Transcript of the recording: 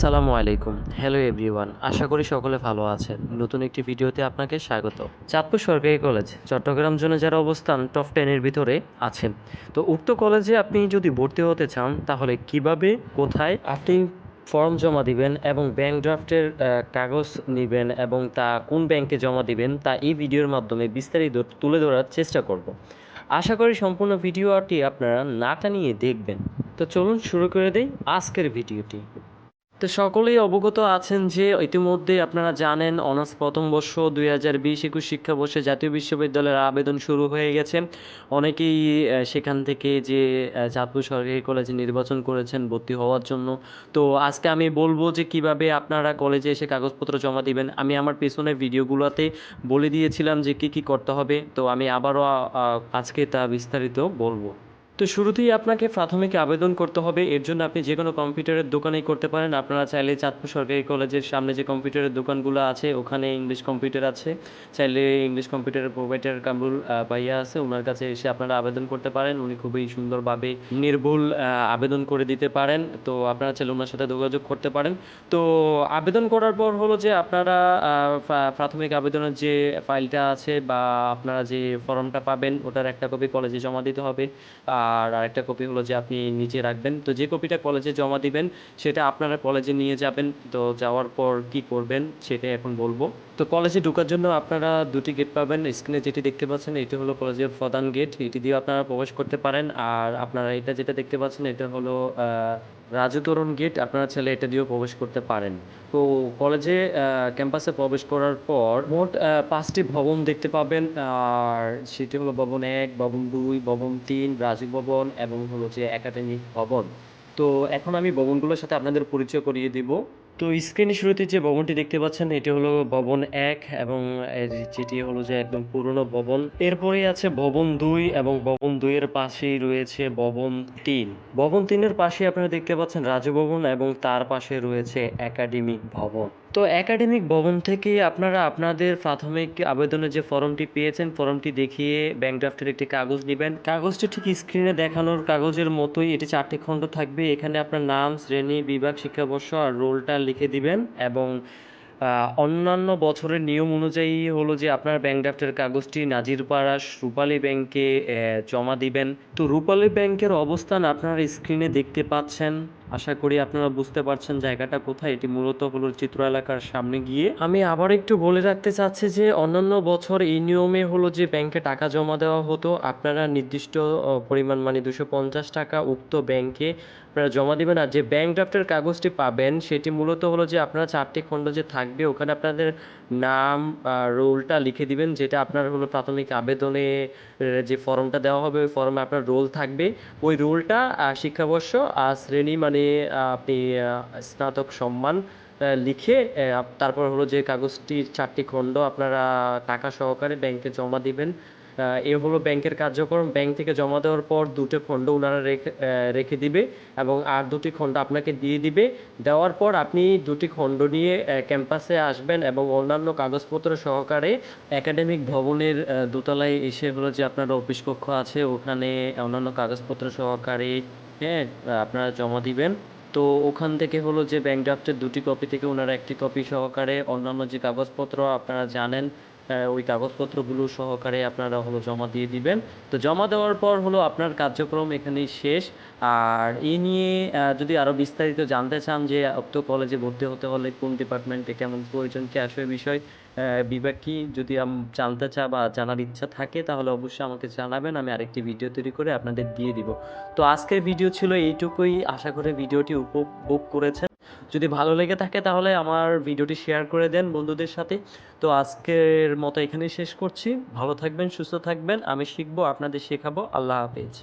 আসসালামু আলাইকুম। Hello everyone আশা করি সকলে ভালো আছেন। নতুন একটি ভিডিওতে আপনাকে স্বাগত। চাঁদপুর সরকারি কলেজ, চট্টগ্রাম জোনে যারা অবস্থান টপ টেনের ভিতরে আছেন। তো উক্ত কলেজে আপনি যদি ভর্তি হতে চান, তাহলে কীভাবে, কোথায়, আপনি ফর্ম জমা দিবেন এবং ব্যাংক ড্রাফটের কাগজ নেবেন এবং তা কোন ব্যাংকে জমা দিবেন, তা এই ভিডিওর মাধ্যমে বিস্তারিত তুলে ধরার চেষ্টা করব। আশা করি সম্পূর্ণ ভিডিওটি আপনারা না টানিয়ে দেখবেন। তো চলুন শুরু করে দেই আজকের ভিডিওটি। তো সকলেই অবগত আছেন যে ইতিমধ্যে আপনারা জানেন, অনার্স প্রথম বর্ষ দুই হাজার বিশ একুশ শিক্ষাবর্ষে জাতীয় বিশ্ববিদ্যালয়ের আবেদন শুরু হয়ে গেছে। অনেকেই সেখান থেকে যে চাঁদপুর সরকারি কলেজে নির্বাচন করেছেন ভর্তি হওয়ার জন্য। তো আজকে আমি বলব যে কীভাবে আপনারা কলেজে এসে কাগজপত্র জমা দিবেন। আমি আমার পেছনের ভিডিওগুলোতে বলে দিয়েছিলাম যে কী কী করতে হবে। তো আমি আবারও আজকে তা বিস্তারিত বলব। তো শুরুতেই আপনাকে প্রাথমিক আবেদন করতে হবে। এর জন্য আপনি যে কোনো কম্পিউটারের দোকানেই করতে পারেন। আপনারা চাইলে চাঁদপুর সরকারি কলেজের সামনে যে কম্পিউটারের দোকানগুলো আছে, ওখানে ইংলিশ কম্পিউটার আছে। চাইলে ইংলিশ কম্পিউটারের প্রোভাইডার কামরুল ভাইয়া আছে, ওনার কাছে এসে আপনারা আবেদন করতে পারেন। উনি খুবই সুন্দরভাবে নির্ভুল আবেদন করে দিতে পারেন। তো আপনারা চাইলে ওনার সাথে যোগাযোগ করতে পারেন। তো আবেদন করার পর হলো যে আপনারা প্রাথমিক আবেদনের যে ফাইলটা আছে বা আপনারা যে ফর্মটা পাবেন, ওটার একটা কপি কলেজে জমা দিতে হবে। আর আরেকটা কপি হলো যে আপনি নিজে রাখবেন। তো যে কপিটা কলেজে জমা দিবেন সেটা আপনারা কলেজে নিয়ে যাবেন। তো যাওয়ার পর কি করবেন সেটা এখন বলব। তো কলেজে ঢোকার জন্য আপনারা দুটি গেট পাবেন। স্ক্রিনে যেটি দেখতে পাচ্ছেন এটি হলো কলেজের প্রধান গেট এটি দিয়ে আপনারা প্রবেশ করতে পারেন। আর আপনারা এটা যেটা দেখতে পাচ্ছেন এটা হলো আহ, রাজু গেট আপনারা চাইলে এটা দিয়েও প্রবেশ করতে পারেন। তো কলেজে ক্যাম্পাসে প্রবেশ করার পর মোট পাঁচটি ভবন দেখতে পাবেন। আর সেটি হলো ভবন এক ভবন দুই ভবন তিন রাজু ভবন এবং হলো যে একাডেমিক ভবন। তো এখন আমি ভবনগুলোর সাথে আপনাদের পরিচয় করিয়ে দিব। তো স্ক্রিনের শুরুতে যে ভবনটি দেখতে পাচ্ছেন, এটি হলো ভবন এক এবং যেটি হলো যে একদম পুরনো ভবন। এরপরে আছে ভবন দুই এবং ভবন দুইয়ের পাশেই রয়েছে ভবন তিন। ভবন তিনের পাশে আপনারা দেখতে পাচ্ছেন রাজভবন এবং তার পাশে রয়েছে একাডেমিক ভবন। তো একাডেমিক ভবন থেকে আপনারা আপনাদের প্রাথমিক আবেদনের যে ফর্মটি পেয়েছেন, ফর্মটি দেখিয়ে ব্যাংক ড্রাফটের একটি কাগজ নেবেন। কাগজটি ঠিক স্ক্রিনে দেখানোর কাগজের মতোই এটি চারটি খণ্ড থাকবে। এখানে আপনার নাম, শ্রেণি, বিভাগ, শিক্ষাবর্ষ আর রোলটা লিখে দিবেন এবং অন্যান্য বছরের নিয়ম অনুযায়ী হলো যে আপনার ব্যাংক ড্রাফটের কাগজটি নাজিরপাড়া রূপালী ব্যাংকে জমা দিবেন। তো রূপালী ব্যাংকের অবস্থান আপনারা স্ক্রিনে দেখতে পাচ্ছেন। আশা করি আপনারা বুঝতে পারছেন জায়গাটা কোথায়। এটি মূলত হলো চিত্র এলাকার সামনে গিয়ে। আমি আবার একটু বলে রাখতে চাচ্ছি যে, অন্যান্য বছর এই নিয়মে হলো যে, ব্যাংকে টাকা জমা দেওয়া হতো। আপনারা নির্দিষ্ট পরিমাণ মানে দুশো পঞ্চাশ টাকা উক্ত ব্যাংকে আপনারা জমা দিবেন। আর যে ব্যাংক ড্রাফটের কাগজটি পাবেন, সেটি মূলত হলো যে, আপনারা চারটি খণ্ড যে থাকবে, ওখানে আপনাদের নাম রোলটা লিখে দিবেন, যেটা আপনার হলো প্রাথমিক আবেদনে যে ফর্মটা দেওয়া হবে, ওই ফর্মে আপনার রোল থাকবে। ওই রোলটা শিক্ষাবর্ষ আর শ্রেণি মানে আহ, আপনি স্নাতক সম্মান লিখে তারপর হলো যে কাগজটির চারটি খণ্ড আপনারা টাকা সহকারে ব্যাংকে জমা দিবেন। এ হলো ব্যাংকের কার্যক্রম। ব্যাংক থেকে জমা দেওয়ার পর দুটো খণ্ড ওনারা রেখে রেখে দিবে এবং আর দুটি খণ্ড আপনাকে দিয়ে দিবে। দেওয়ার পর আপনি দুটি খণ্ড নিয়ে ক্যাম্পাসে আসবেন এবং অন্যান্য কাগজপত্র সহকারে একাডেমিক ভবনের দোতলায় এসে হলো যে আপনার অফিস কক্ষ আছে ওখানে অন্যান্য কাগজপত্র সহকারে হ্যাঁ আপনারা জমা দিবেন। তো ওখান থেকে হলো যে ব্যাংক ড্রাফটের দুটি কপি থেকে ওনারা একটি কপি সহকারে অন্যান্য যে কাগজপত্র আপনারা জানেন ওই কাগজপত্রগুলো সহকারে আপনারা হলো জমা দিয়ে দিবেন। তো জমা দেওয়ার পর হলো আপনার কার্যক্রম এখানেই শেষ। আর এ নিয়ে যদি আরও বিস্তারিত জানতে চান যে উক্ত কলেজে ভর্তি হতে হলে কোন ডিপার্টমেন্টে কেমন প্রয়োজন, কি আসবে বিষয় আহ, বিভাগ কি যদি জানতে চা বা জানার ইচ্ছা থাকে তাহলে অবশ্যই আমাকে জানাবেন আমি আরেকটি ভিডিও তৈরি করে আপনাদের দিয়ে দিব। তো আজকের ভিডিও ছিল এইটুকুই আশা করি ভিডিওটি উপভোগ করেছেন। যদি ভালো লেগে থাকে তাহলে আমার ভিডিওটি শেয়ার করে দেন বন্ধুদের সাথে। তো আজকের মতো এখানেই শেষ করছি। ভালো থাকবেন সুস্থ থাকবেন আমি শিখব আপনাদের শেখাবো। আল্লাহ হাফেজ।